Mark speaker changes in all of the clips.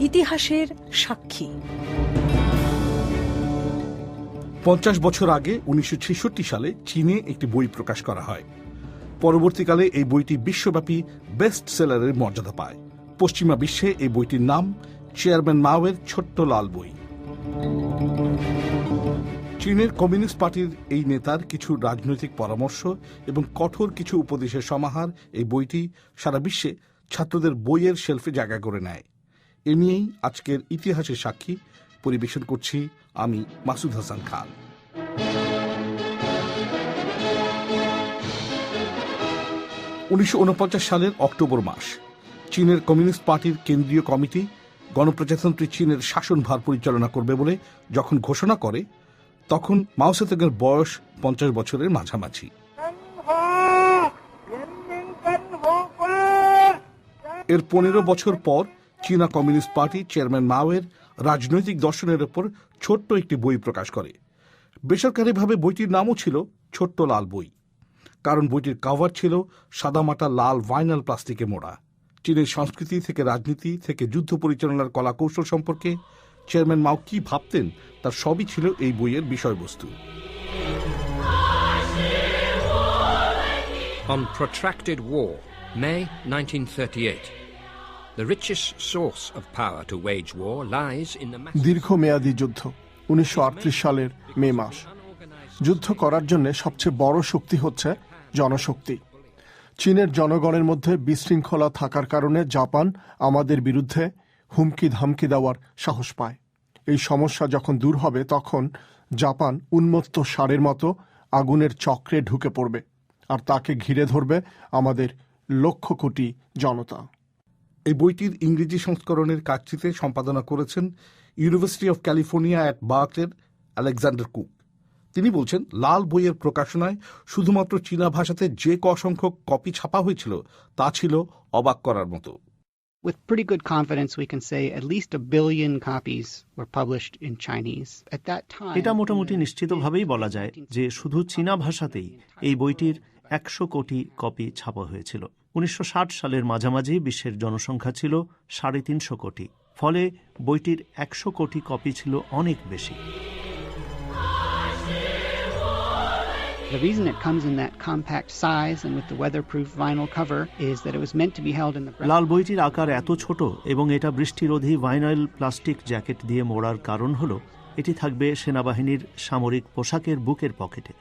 Speaker 1: ইতিহাসের সাক্ষী।
Speaker 2: পঞ্চাশ বছর আগে উনিশশো ছেষট্টি সালে চীনে একটি বই প্রকাশ করা হয়। পরবর্তীকালে এই বইটি বিশ্বব্যাপী বেস্ট সেলারের মর্যাদা পায়। পশ্চিমা বিশ্বে এই বইটির নাম চেয়ারম্যান মাওয়ের ছোট্ট লাল বই। চীনের কমিউনিস্ট পার্টির এই নেতার কিছু রাজনৈতিক পরামর্শ এবং কঠোর কিছু উপদেশের সমাহার এই বইটি সারা বিশ্বে ছাত্রদের বইয়ের শেলফে জায়গা করে নেয়। এ নিয়েই আজকের ইতিহাসের সাক্ষী পরিবেশন করছি আমি মাসুদ হাসান খান। উনিশশো উনপঞ্চাশ সালের অক্টোবর মাস, চীনের কমিউনিস্ট পার্টির কেন্দ্রীয় কমিটি গণপ্রজাতন্ত্রী চীনের শাসনভার পরিচালনা করবে বলে যখন ঘোষণা করে তখন মাওসেতুকের বয়স পঞ্চাশ বছরের মাঝামাঝি। এর পনেরো বছর পর চীনা কমিউনিস্ট পার্টি চেয়ারম্যান মাওয়ের রাজনৈতিক দর্শনের ওপর ছোট্ট একটি বই প্রকাশ করে। বেসরকারিভাবে বইটির নামও ছিল ছোট্ট লাল বই। কারণ বইটির কাভার ছিল সাদামাটা লাল ভাইনাল প্লাস্টিকে মোড়া। চীনের সংস্কৃতি থেকে রাজনীতি থেকে যুদ্ধ পরিচালনার কলাকৌশল সম্পর্কে চেয়ারম্যান মাও কি ভাবতেন তার সবই ছিল এই বইয়ের বিষয়বস্তু
Speaker 3: On protracted war, May 1938. The richest source of power to wage war lies in the
Speaker 4: দীর্ঘমেয়াদী যুদ্ধ উনিশশো আটত্রিশ সালের মে মাস যুদ্ধ করার জন্য সবচেয়ে বড় শক্তি হচ্ছে জনশক্তি চীনের জনগণের মধ্যে বিশৃঙ্খলা থাকার কারণে জাপান আমাদের বিরুদ্ধে হুমকি ধামকি দেওয়ার সাহস পায়। এই সমস্যা যখন দূর হবে, তখন জাপান উন্মত্ত সারের মতো আগুনের চক্রে ঢুকে পড়বে আর তাকে ঘিরে ধরবে আমাদের লক্ষ কোটি জনতা।
Speaker 2: এই বইটির ইংরেজি সংস্করণের কাজটিতে সম্পাদনা করেছেন ইউনিভার্সিটি অফ ক্যালিফোর্নিয়া অ্যাট বার্কলের আলেকজান্ডার কুক। তিনি বলছেন, লাল বইয়ের প্রকাশনায় শুধুমাত্র চীনা ভাষাতে যে ক সংখ্যক কপি ছাপা হয়েছিল, তা ছিল অবাক করার মতো।
Speaker 5: With pretty good confidence, we can say at least a billion copies were published in Chinese. At that time,
Speaker 6: এটা মোটামুটি নিশ্চিতভাবেই বলা যায় যে শুধু চীনা ভাষাতেই এই বইটির একশো কোটি কপি ছাপা হয়েছিল। উনিশশো ষাট সালের মাঝামাঝি বিশ্বের জনসংখ্যা ছিল সাড়ে তিনশো কোটি। ফলে বইটির একশো কোটি কপি ছিল অনেক বেশি।
Speaker 5: The reason it comes in that compact size and with the weatherproof vinyl cover is that it was meant to be held in the
Speaker 6: লাল বইটির আকার এত ছোট এবং এটা বৃষ্টিরোধী ভাইনাইল প্লাস্টিক জ্যাকেট দিয়ে মোড়ার কারণ হল, এটি থাকবে সেনাবাহিনীর সামরিক পোশাকের বুকের পকেটে।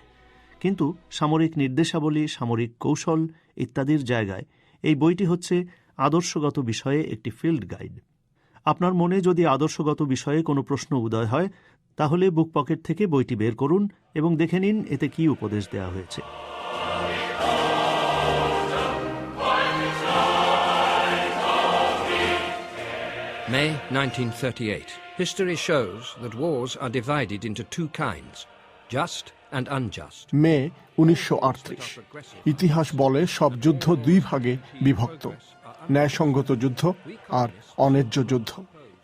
Speaker 6: কিন্তু সামরিক নির্দেশাবলী, সামরিক কৌশল ইত্যাদির জায়গায় এই বইটি হচ্ছে আদর্শগত বিষয়ে একটি ফিল্ড গাইড আপনার মনে যদি আদর্শগত বিষয়ে কোনো প্রশ্ন উদয় হয় তাহলে বুক পকেট থেকে বইটি বের করুন এবং দেখে নিন এতে কি উপদেশ দেওয়া হয়েছে
Speaker 3: May 1938. History shows that wars are divided into two kinds just and unjust.
Speaker 4: মে উনিশশো ইতিহাস বলে সব যুদ্ধ দুই ভাগে বিভক্ত ন্যায়সঙ্গত যুদ্ধ আর অন্যায্য যুদ্ধ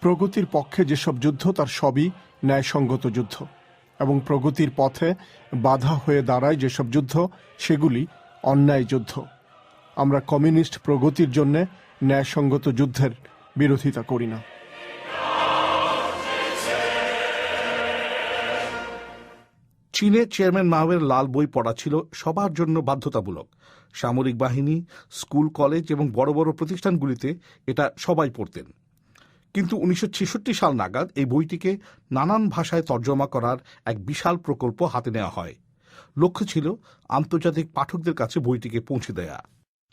Speaker 4: প্রগতির পক্ষে যেসব যুদ্ধ তার সবই ন্যায়সঙ্গত যুদ্ধ এবং প্রগতির পথে বাধা হয়ে দাঁড়ায় যেসব যুদ্ধ, সেগুলি অন্যায় যুদ্ধ। আমরা কমিউনিস্ট প্রগতির জন্য ন্যায়সঙ্গত যুদ্ধের বিরোধিতা করি না।
Speaker 2: চীনে চেয়ারম্যান মাওয়ের লাল বই পড়া ছিল সবার জন্য বাধ্যতামূলক। সামরিক বাহিনী, স্কুল, কলেজ এবং বড় বড় প্রতিষ্ঠানগুলিতে এটা সবাই পড়তেন। কিন্তু উনিশশো ছেষট্টি সাল নাগাদ এই বইটিকে নানান ভাষায় তর্জমা করার এক বিশাল প্রকল্প হাতে নেওয়া হয়। লক্ষ্য ছিল আন্তর্জাতিক পাঠকদের কাছে বইটিকে পৌঁছে দেয়া।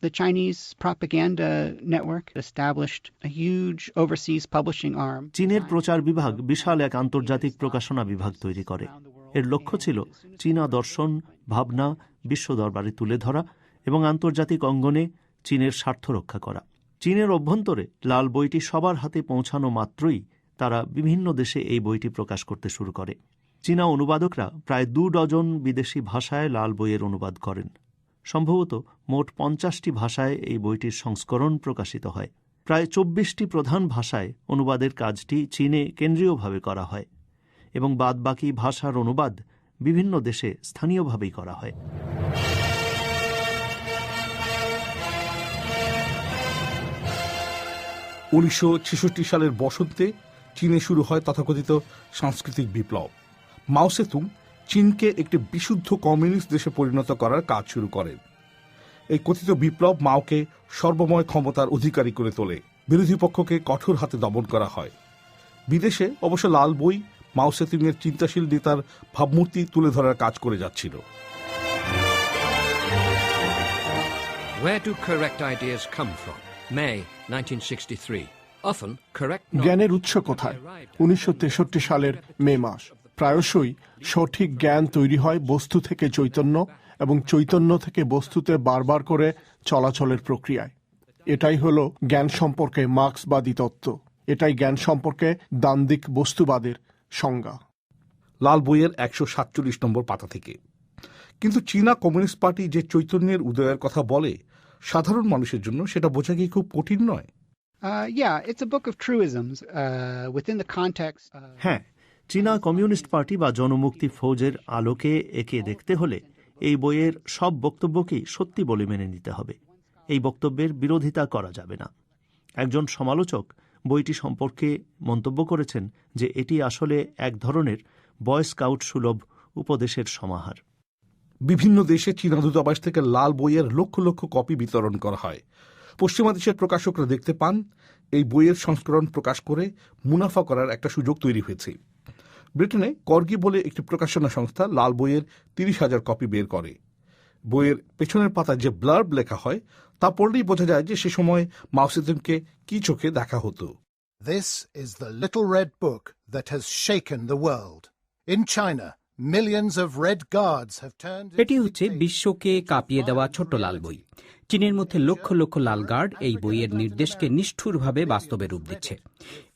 Speaker 5: The Chinese propaganda network established a huge overseas publishing arm.
Speaker 6: চীনের প্রচার বিভাগ বিশাল এক আন্তর্জাতিক প্রকাশনা বিভাগ তৈরি করে। এর লক্ষ্য ছিল চীনা দর্শন ভাবনা বিশ্ব দরবারে তুলে ধরা এবং আন্তর্জাতিক অঙ্গনে চীনের স্বার্থ রক্ষা করা। চীনের অভ্যন্তরে লাল বইটি সবার হাতে পৌঁছানো মাত্রই তারা বিভিন্ন দেশে এই বইটি প্রকাশ করতে শুরু করে। চীনা অনুবাদকরা প্রায় দু ডজন বিদেশি ভাষায় লাল বইয়ের অনুবাদ করেন। সম্ভবত মোট পঞ্চাশটি ভাষায় এই বইটির সংস্করণ প্রকাশিত হয়। প্রায় চব্বিশটি প্রধান ভাষায় অনুবাদের কাজটি চীনে কেন্দ্রীয়ভাবে করা হয় এবং বাদবাকি ভাষার অনুবাদ বিভিন্ন দেশে স্থানীয়ভাবেই করা হয়।
Speaker 2: উনিশশো ছেষট্টি সালের বসন্তে চীনে শুরু হয় তথাকথিত সাংস্কৃতিক বিপ্লব। মাও সেতুং চীনকে একটি বিশুদ্ধ কমিউনিস্ট দেশে পরিণত করার কাজ শুরু করেন এই কথিত বিপ্লব মাওকে সর্বময় ক্ষমতার অধিকারী করে তোলে। বিরোধী পক্ষকে কঠোর হাতে দমন করা হয়। বিদেশে অবশ্য লাল বই মাও সেতুং এর চিন্তাশীল নেতার ভাবমূর্তি তুলে ধরার কাজ করে যাচ্ছিল।
Speaker 3: Where do correct ideas come from? May 1963. Often, correct
Speaker 4: জ্ঞানের উৎস কোথায়? উনিশশো তেষট্টি সালের মে মাস। প্রায়শই সঠিক জ্ঞান তৈরি হয় বস্তু থেকে চৈতন্য এবং চৈতন্য থেকে বস্তুতে বারবার করে চলাচলের প্রক্রিয়ায়। এটাই হলো জ্ঞান সম্পর্কে মার্ক্সবাদী তত্ত্ব। এটাই জ্ঞান সম্পর্কে দান্দিক বস্তুবাদের সংজ্ঞা।
Speaker 2: লাল বইয়ের একশো সাতচল্লিশ নম্বর পাতা থেকে। কিন্তু চীনা কমিউনিস্ট পার্টি যে চৈতন্যের উদয়ের কথা বলে সাধারণ মানুষের জন্য সেটা বোঝা কি খুব কঠিন নয়।
Speaker 5: Uh. Uh,
Speaker 6: হ্যাঁ চীনা কমিউনিস্ট পার্টি বা জনমুক্তি ফৌজের আলোকে একে দেখতে হলে এই বইয়ের সব বক্তব্যকেই সত্যি বলে মেনে নিতে হবে। এই বক্তব্যের বিরোধিতা করা যাবে না। একজন সমালোচক বইটি সম্পর্কে মন্তব্য করেছেন যে এটি আসলে এক ধরনের বয় স্কাউট সুলভ উপদেশের সমাহার।
Speaker 2: বিভিন্ন দেশে চীনা দূতাবাস থেকে লাল বইয়ের লক্ষ লক্ষ কপি বিতরণ করা হয়। পশ্চিমা দেশের প্রকাশকরা দেখতে পান এই বইয়ের সংস্করণ প্রকাশ করে মুনাফা করার একটা সুযোগ তৈরি হয়েছে। ব্রিটেনে কর্গি বলে একটি প্রকাশনা সংস্থা লাল বইয়ের তিরিশ হাজার কপি বের করে। বইয়ের পেছনের পাতায় যে ব্লার্ব লেখা হয় তা পড়লেই বোঝা যায় যে সে সময় মাওসেতুংকে কি চোখে দেখা হতো।
Speaker 1: This is the little red book that has shaken the world. In China,
Speaker 7: এটি হচ্ছে বিশ্বকে কাঁপিয়ে দেওয়া ছোট্ট লাল বই। চীনের মধ্যে লক্ষ লক্ষ লাল গার্ড এই বইয়ের নির্দেশকে নিষ্ঠুরভাবে বাস্তবে রূপ দিচ্ছে।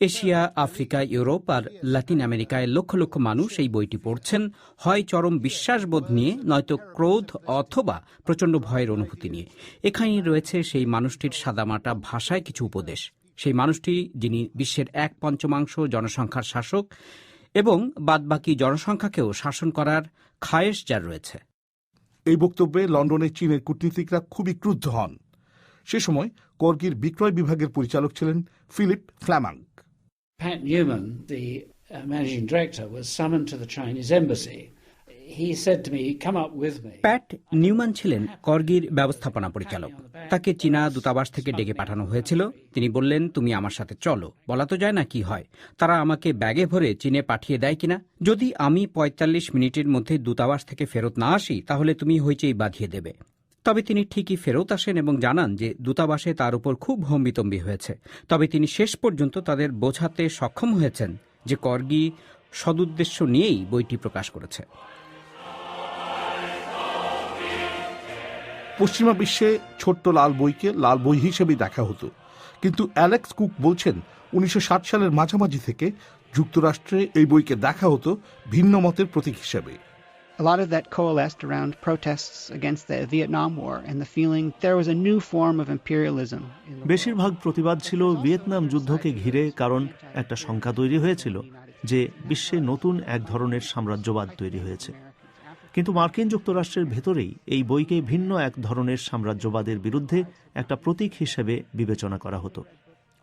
Speaker 7: এশিয়া আফ্রিকা ইউরোপ আর লাতিন আমেরিকায় লক্ষ লক্ষ মানুষ এই বইটি পড়ছেন। হয় চরম বিশ্বাসবোধ নিয়ে নয়তো ক্রোধ অথবা প্রচণ্ড ভয়ের অনুভূতি নিয়ে। এখানেই রয়েছে সেই মানুষটির সাদামাটা ভাষায় কিছু উপদেশ। সেই মানুষটি যিনি বিশ্বের এক পঞ্চমাংশ জনসংখ্যার শাসক এবং বাদবাকি জনসংখ্যাকেও শাসন করার খায়েশ যার রয়েছে
Speaker 2: এই বক্তব্যে লন্ডনে চীনের কূটনীতিকরা খুবই ক্রুদ্ধ হন সে সময় কর্গির বিক্রয় বিভাগের পরিচালক ছিলেন Philip Flamang
Speaker 8: Pat Newman, the uh, managing director, was summoned to the Chinese embassy.
Speaker 7: Pat Newman ছিলেন কর্গির ব্যবস্থাপনা পরিচালক। তাকে চীনা দূতাবাস থেকে ডেকে পাঠানো হয়েছিল। তিনি বললেন, তুমি আমার সাথে চলো। বলা তো যায় না কি হয়। তারা আমাকে ব্যাগে ভরে চীনে পাঠিয়ে দেয় কিনা? যদি আমি ৪৫ মিনিটের মধ্যে দূতাবাস থেকে ফেরত না আসি, তাহলে তুমি হইচেই বাঁধিয়ে দেবে। তবে তিনি ঠিকই ফেরত আসেন এবং জানান যে দূতাবাসে তার উপর খুব হম্বিতম্বি হয়েছে। তবে তিনি শেষ পর্যন্ত তাদের বোঝাতে সক্ষম হয়েছেন যে কর্গি সদুদ্দেশ্য নিয়েই বইটি প্রকাশ করেছে।
Speaker 2: পশ্চিমা বিশ্বে ছোট্ট লাল বইকে লাল বই হিসেবেই দেখা হতো। কিন্তু অ্যালেক্স কুক বলছেন উনিশশো সালের মাঝামাঝি থেকে যুক্তরাষ্ট্রে এই বইকে দেখা হতো ভিন্ন মতের প্রতীক হিসেবে।
Speaker 5: A lot of that coalesced around protests against the Vietnam War and the feeling there was a new form of imperialism.
Speaker 6: বেশিরভাগ প্রতিবাদ ছিল ভিয়েতনাম যুদ্ধকে ঘিরে কারণ একটা শঙ্কা তৈরি হয়েছিল যে বিশ্বে নতুন এক ধরনের সাম্রাজ্যবাদ তৈরি হয়েছে। কিন্তু মার্কিন যুক্তরাষ্ট্রের ভেতরেই এই বইকে ভিন্ন এক ধরনের সাম্রাজ্যবাদের বিরুদ্ধে একটা প্রতীক হিসেবে বিবেচনা করা হতো।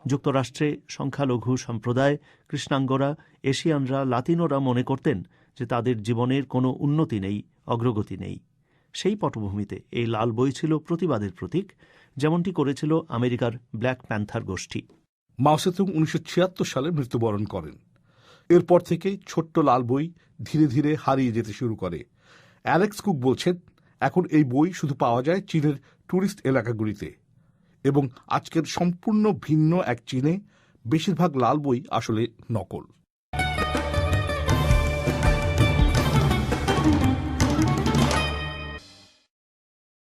Speaker 6: যুক্তরাষ্ট্রে সংখ্যালঘু সম্প্রদায়, কৃষ্ণাঙ্গরা, এশিয়ানরা, লাতিনোরা মনে করতেন যে তাদের জীবনের কোনো উন্নতি নেই, অগ্রগতি নেই। সেই পটভূমিতে এই লাল বই ছিল প্রতিবাদের প্রতীক, যেমনটি করেছিল আমেরিকার ব্ল্যাক প্যান্থার গোষ্ঠী।
Speaker 2: মাওসেতুং উনিশশো ছিয়াত্তর সালে মৃত্যুবরণ করেন। এরপর থেকে ছোট্ট লাল বই ধীরে ধীরে হারিয়ে যেতে শুরু করে। অ্যালেক্স কুক বলছেন, এখন এই বই শুধু পাওয়া যায় চীনের ট্যুরিস্ট এলাকাগুলিতে এবং আজকের সম্পূর্ণ ভিন্ন এক চীনে, বেশিরভাগ লাল বই আসলে নকল।